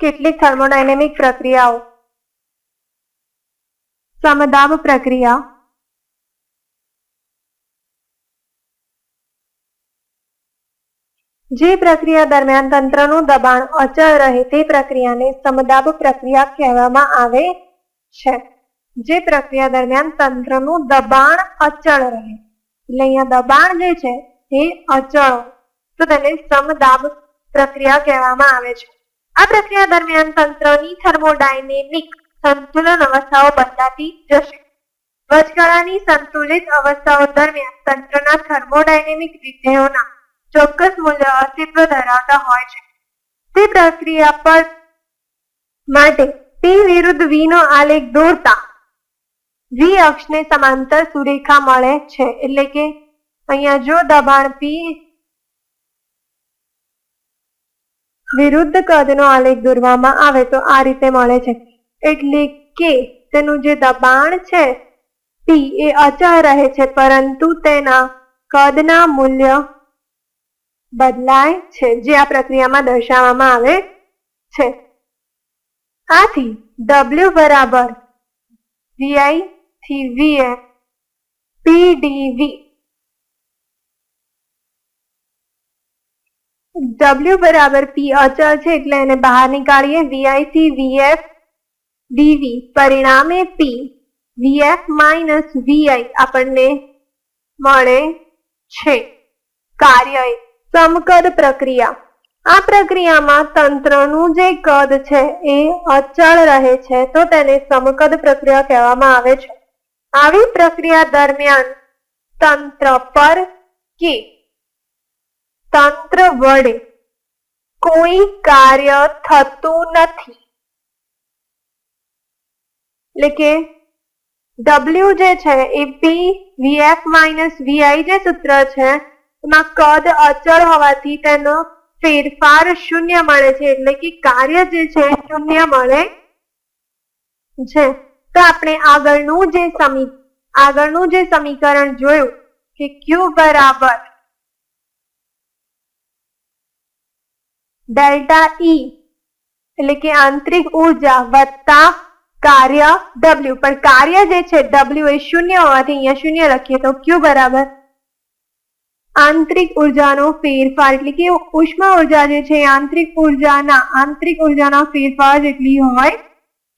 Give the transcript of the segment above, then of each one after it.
કેટલીક થર્મોડાયનેમિક પ્રક્રિયાઓ? સમદાબ પ્રક્રિયા. જે પ્રક્રિયા દરમિયાન તંત્રનું દબાણ અચળ રહે તે પ્રક્રિયાને સમદાબ પ્રક્રિયા કહેવામાં આવે છે. જે પ્રક્રિયા દરમિયાન તંત્રનું દબાણ અચળ રહે. એટલે અહીંયા દબાણ જે છે તે અચળ. તો તેને સમદાબ પ્રક્રિયા કહેવામાં આવે છે. આ પ્રક્રિયા દરમિયાન તંત્રની થર્મોડાયનેમિક સંતુલન અવસ્થાઓ બદલાતી જશે. વચગાળાની સંતુલિત અવસ્થાઓ દરમિયાન તંત્રના થર્મોડાયનેમિક વિધેયોના ચોક્કસ મૂલ્ય અસ્તિત્વ ધરાવતા હોય છે. તે પ્રક્રિયા પર માટે P વિરુદ્ધ V આલેખ દોરતા V અક્ષને સમાંતર સુરેખા મળે છે. એટલે કે અહીંયા જો દબાણ P વિરુદ્ધ કદનો આલેખ દોરવામાં આવે તો આ રીતે મળે છે. એટલે કે તેનું જે દબાણ છે P એ અચળ રહે છે, પરંતુ તેના કદના મૂલ્ય બદલાય છે, જે આ પ્રક્રિયામાં દર્શાવવામાં આવે છે. આથી ડબલ્યુ બરાબર વીઆઈ થી Vf PdV W બરાબર P અચળ છે એટલે એને બહાર નીકાળીએ. થી Vf dV પરિણામે P Vf માઇનસ Vi આપણને મળે છે. કાર્ય સમકદ પ્રક્રિયા. આ પ્રક્રિયામાં તંત્રનું જે કદ છે એ અચળ રહે છે, તો તેને સમકદ પ્રક્રિયા કહેવામાં આવે છે. આવી પ્રક્રિયા દરમિયાન તંત્ર પર કે તંત્ર વડે કોઈ કાર્ય થતું નથી. એટલે કે ડબલ્યુ જે છે એ પી વીએફ માઇનસ વીઆઈ જે સૂત્ર છે, એમાં કદ અચળ હોવાથી તેનો ફેરફાર શૂન્ય મળે છે. એટલે કે કાર્ય જે છે શૂન્ય મળે છે. તો આપણે આગળનું જે સમી, આગળનું જે સમીકરણ જોયું કે ક્યુ બરાબર ડેલ્ટા ઈ એટલે કે આંતરિક ઊર્જા વત્તા કાર્ય W. પણ કાર્ય જે છે, W એ શૂન્ય હોવાથી અહીંયા શૂન્ય લખીએ તો Q બરાબર. આંતરિક ઉર્જાનો ફેરફાર, એટલે કે ઉષ્મા ઊર્જા જે છે, આંતરિક ઉર્જાના આંતરિક ઉર્જાના ફેરફાર જેટલી હોય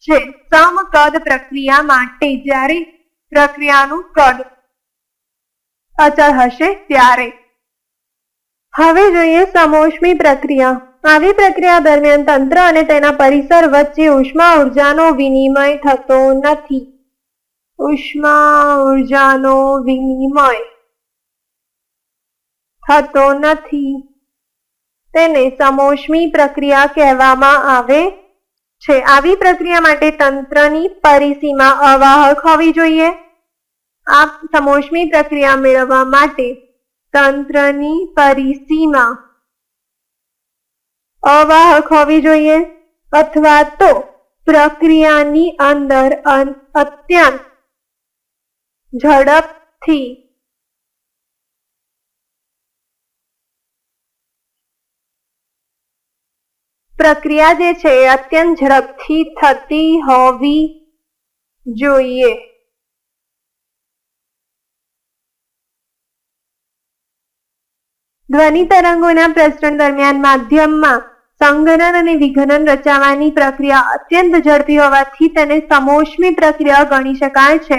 છે, સમકદ પ્રક્રિયા માટે જ્યારે પ્રક્રિયાનું કદ અચળ હશે ત્યારે. હવે જોઈએ સમોષ્મી પ્રક્રિયા. આવી પ્રક્રિયા દરમિયાન તંત્ર અને તેના પરિસર વચ્ચે ઉષ્મા ઉર્જાનો વિનિમય થતો નથી. ઉષ્મા ઉર્જાનો વિનિમય થતો નથી. તેને સમોષ્મી પ્રક્રિયા કહેવામાં આવે છે. આવી પ્રક્રિયા માટે તંત્રની પરિસીમા અવાહક હોવી જોઈએ. આ સમોષ્મી પ્રક્રિયા મેળવવા માટે તંત્રની પરિસીમા અવાહક હોવી જોઈએ. અથવા તો પ્રક્રિયાની અંદર અત્યંત ઝડપથી પ્રક્રિયા જે છે અત્યંત ઝડપથી થતી હોવી જોઈએ. ધ્વનિ તરંગોના પ્રસરણ દરમિયાન માધ્યમમાં સંઘનન અને વિઘનન રચાવાની પ્રક્રિયા અત્યંત ઝડપી હોવાથી તેને સમોષ્મી પ્રક્રિયા ગણી શકાય છે.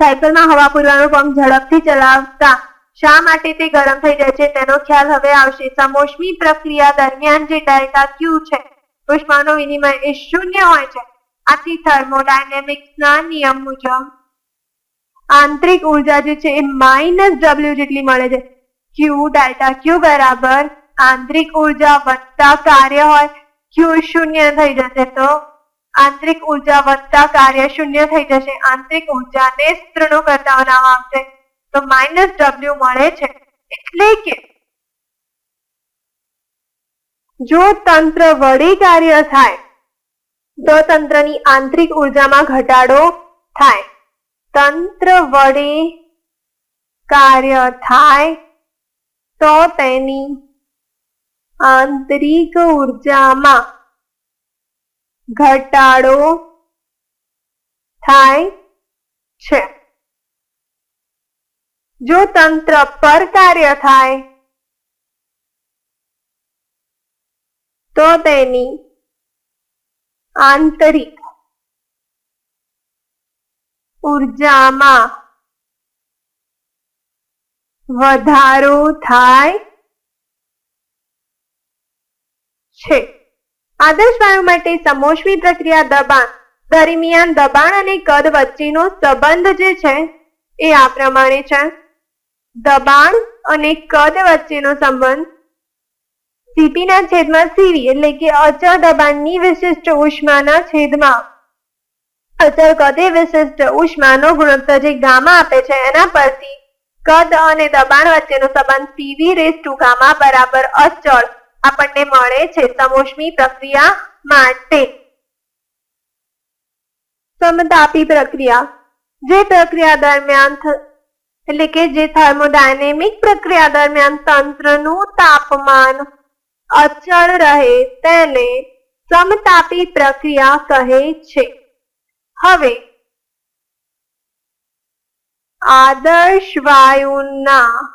સાયકલમાં હવા પૂરવાનો પંપ ઝડપથી ચલાવતા શા માટે તે ગરમ થઈ જાય છે તેનો ખ્યાલ હવે આવશે. સમોષ્મી પ્રક્રિયા દરમિયાન જે ડેલ્ટા ક્યુ છે, ઉષ્માનો વિનિમય એ શૂન્ય હોય છે. આથી થર્મોડાયનેમિક્સના નિયમ મુજબ આંતરિક ઊર્જા જે છે એ માઇનસ ડબલ્યુ જેટલી મળે છે. ક્યુ ડેલ્ટા ક્યુ બરાબર આંતરિક ઊર્જા વધતા કાર્ય હોય ક્યુ શૂન્ય થઈ જશે તો? આંતરિક ઊર્જા વધતા કાર્ય શૂન્ય થઈ જશે. આંતરિક ઉર્જાને સ્ત્રણો કરતા બનાવવામાં આવશે. તો માઇનસ ડબલ્યુ મળે છે. એટલે કે જો તંત્ર વડે કાર્ય થાય, તો તંત્રની આંતરિક ઉર્જામાં ઘટાડો થાય. તંત્ર વડે કાર્ય થાય, તો તેની આંતરિક ઉર્જામાં ઘટાડો થાય છે. જો તંત્ર પર કાર્ય થાય, તો તેની આંતરિક ઉર્જામાં વધારો થાય છે. આદર્શ વાયુ માટે સમોષ્મી પ્રક્રિયા દબાણ, દરમિયાન દબાણ અને કદ વચ્ચેનો સંબંધ જે છે એ આ પ્રમાણે છે. દબાણ અને કદ વચ્ચેનો સંબંધ સીપીના છેદમાં સીવી એટલે કે અચળ દબાણની વિશિષ્ટ ઉષ્માના છેદમાં. અચળ કદે વિશિષ્ટ ઉષ્માનો ગુણોત્તર જે ગામા આપે છે એના પરથી કદ અને દબાણ વચ્ચેનો સંબંધ પીવી રેસ ટુ ગામા બરાબર અચળ આપણને મળે છે સમોષ્મી પ્રક્રિયા માટે. સમતાપી પ્રક્રિયા. જે પ્રક્રિયા દરમિયાન એટલે કે જે થર્મોડાયનેમિક પ્રક્રિયા દરમિયાન તંત્રનું તાપમાન અચળ રહે તેને સમતાપી પ્રક્રિયા કહે છે. હવે, આદર્શ વાયુના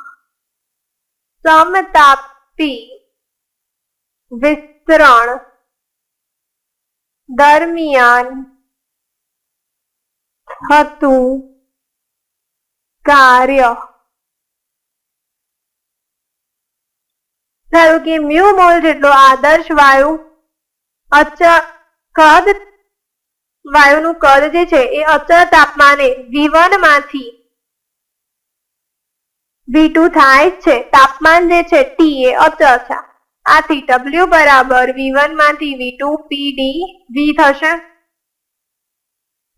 સમતાપી વિસ્તરણ દરમિયાન થતું કાર્ય. ધારો કે મ્યુ મોલ જેટલો આદર્શ વાયુ અચળ કદ વાયુનું કદ જે છે એ અચળ તાપમાને V1 માંથી V2 થાય છે. તાપમાન જે છે T એ અચળ છે. આથી W બરાબર V1 માંથી V2 PD V થશે.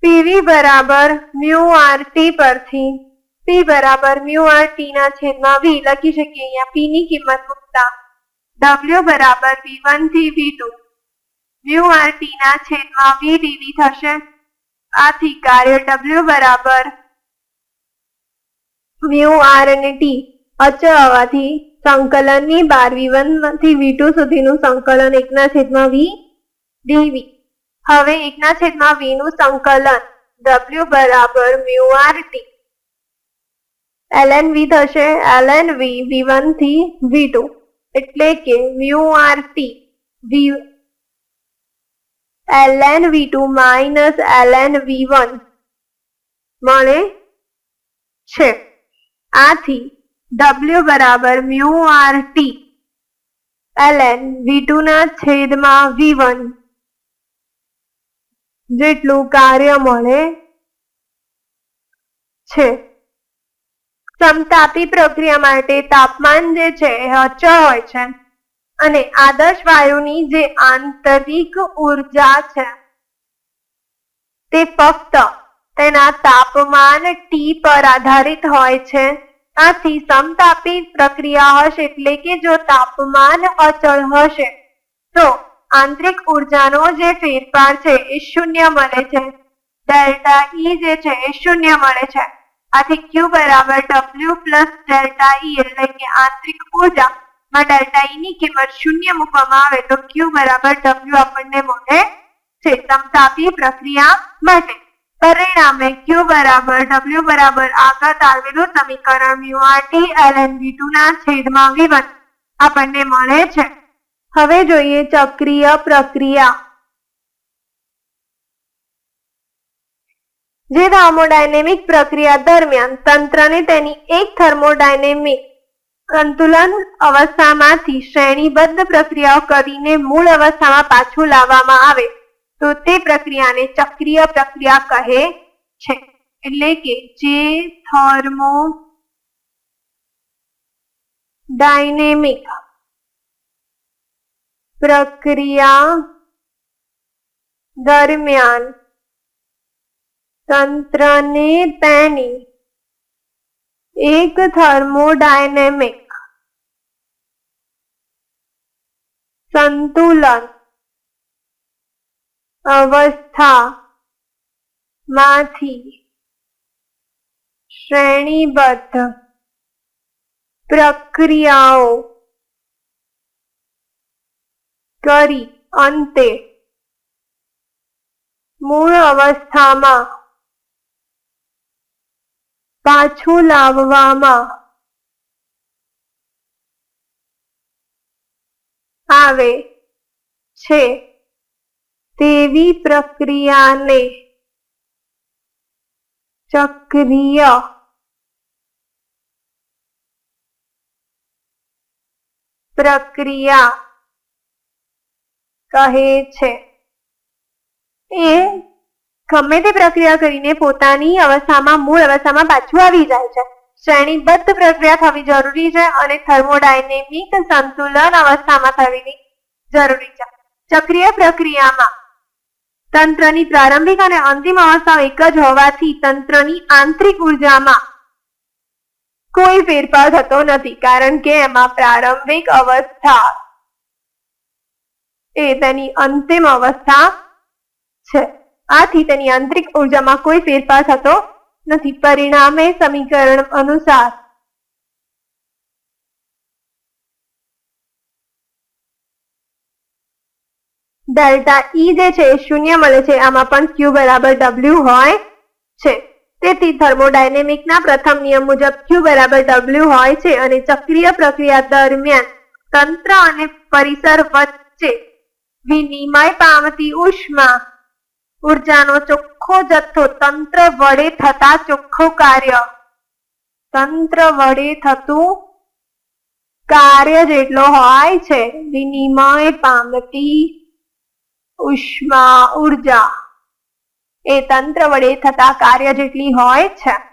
PV બરાબર મ્યુ પરથી P બરાબર મ્યુ ના છેદમાં V લખી શકીએ અહીંયા P ની કિંમત મૂકતા. W બરાબર V1 થી V2 મ્યુ ટી ના છેદમાં V dV થશે. આથી કાર્ય W બરાબર મ્યુ અને ટી અચળ હોવાથી સંકલનની બાર વી વનથી વી ટુ સુધીનું સંકલન એકના છેદમાં વી ડીવી. હવે એકના છેદમાં વી નું સંકલન. ડબલ્યુ બરાબર mu R T. LN V થશે. એલએન વી વી વનથી વી ટુ. એટલે કે mu R T. V LN V two minus LN V one મળે છે. આથી W બરાબર mu R T. LN V two ના છેદમાં V1 જેટલું કાર્ય મળે છે. સમતાપી પ્રક્રિયા માટે તાપમાન જે છે એ અચળ હોય છે અને આદર્શ વાયુની જે આંતરિક ઊર્જા છે તે ફક્ત તેના તાપમાન ટી પર આધારિત હોય છે. આથી સમતાપી પ્રક્રિયા હશે એટલે કે જો તાપમાન અચળ હશે, તો આંતરિક ઉર્જાનો જે ફેરફાર છે એ શૂન્ય મળે છે. ડેલ્ટા ઈ જે છે એ શૂન્ય મળે છે. આથી ક્યુ બરાબર ડબલ્યુ પ્લસ ડેલ્ટા ઈ એટલે કે આંતરિક ઊર્જા માં ડેલ્ટા ઈ ની કિંમત શૂન્ય મૂકવામાં આવે તો ક્યુ બરાબર ડબલ્યુ આપણને મળે છે. સમતાપી પ્રક્રિયા માટે. પરિણામે ક્યુ બરાબર ડબલ્યુ બરાબર આગળ આવેલું સમીકરણ mu R T LN V two ના છેદમાં વી વન આપણને મળે છે. હવે જોઈએ ચક્રીય પ્રક્રિયા. જે થર્મોડાયનેમિક પ્રક્રિયા દરમિયાન તંત્રને તેની એક થર્મોડાયનેમિક સંતુલન અવસ્થામાંથી શ્રેણીબદ્ધ પ્રક્રિયાઓ કરીને મૂળ અવસ્થામાં પાછું લાવવામાં આવે. તો તે પ્રક્રિયાને ચક્રીય પ્રક્રિયા કહે છે એટલે કે જે થર્મો ડાયનેમિક પ્રક્રિયા દરમિયાન તંત્રને તેની એક થર્મોડાયનેમિક સંતુલન અવસ્થા માંથી શ્રેણીબદ્ધ પ્રક્રિયાઓ કરી અંતે મૂળ અવસ્થામાં પાછું લાવવામાં આવે છે. તેવી પ્રક્રિયાને ચક્રીય પ્રક્રિયા કહે છે. એ ગમે તે પ્રક્રિયા કરીને પોતાની અવસ્થામાં, મૂળ અવસ્થામાં પાછું આવી જાય છે. શ્રેણીબદ્ધ પ્રક્રિયા થવી જરૂરી છે અને થર્મોડાયનેમિક સંતુલન અવસ્થામાં થવી જરૂરી છે. ચક્રીય પ્રક્રિયામાં તંત્રની પ્રારંભિક અને અંતિમ અવસ્થાઓ એક જ હોવાથી તંત્રની આંતરિક ઉર્જામાં કોઈ ફેરફાર થતો નથી, કારણ કે એમાં પ્રારંભિક અવસ્થા એ તેની અંતિમ અવસ્થા છે. આથી તેની આંતરિક ઉર્જામાં કોઈ ફેરફાર થતો નથી. પરિણામે સમીકરણ અનુસાર ડેલ્ટા ઈ જે છે એ શૂન્ય મળે છે. આમાં પણ ક્યુ બરાબર ડબલ્યુ હોય છે. તેથી થર્મોડાયનેમિકના પ્રથમ નિયમ મુજબ ક્યુ બરાબર ડબલ્યુ હોય છે અને ચક્રીય પ્રક્રિયા દરમિયાન તંત્ર અને પરિસર વચ્ચે વિનિમય પામતી ઉષ્મા, ઉર્જાનો ચોખ્ખો જથ્થો તંત્ર વડે થતા ચોખ્ખો કાર્ય. તંત્ર વડે થતું કાર્ય જેટલો હોય છે, વિનિમય પામતી ઉષ્મા ઊર્જા. એ તંત્ર વડે થતા કાર્ય જેટલી હોય છે.